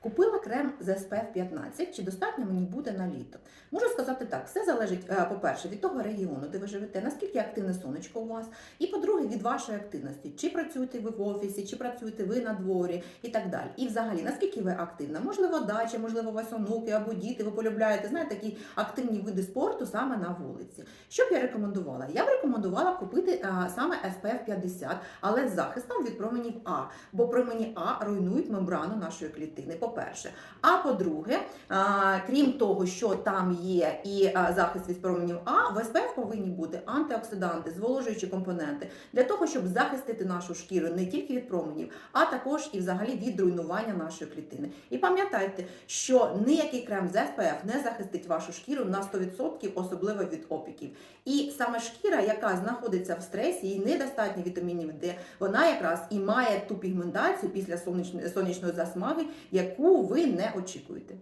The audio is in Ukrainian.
Купила крем з SPF 15, чи достатньо мені буде на літо? Можу сказати так, все залежить, е, по-перше, від того регіону, де ви живете, наскільки активне сонечко у вас, і по-друге, від вашої активності. Чи працюєте ви в офісі, чи працюєте ви на дворі і так далі. І взагалі, наскільки ви активна? Можливо, дача, можливо, у вас онуки або діти, ви полюбляєте, знаєте, такі активні види спорту саме на вулиці. Що б я рекомендувала? Я б рекомендувала купити а, саме SPF 50, але з захистом від променів А, бо промені А руйнують мембрану нашої клітини. По-перше, а по-друге, крім того, що там є і захист від променів А, в SPF повинні бути антиоксиданти, зволожуючі компоненти для того, щоб захистити нашу шкіру не тільки від променів, а також і взагалі від руйнування нашої клітини. І пам'ятайте, що ніякий крем з SPF не захистить вашу шкіру на 100%, особливо від опіків. І саме шкіра, яка знаходиться в стресі, їй недостатньо вітамінів Д, вона якраз і має ту пігментацію після сонячної засмаги, яку ви не очікуєте.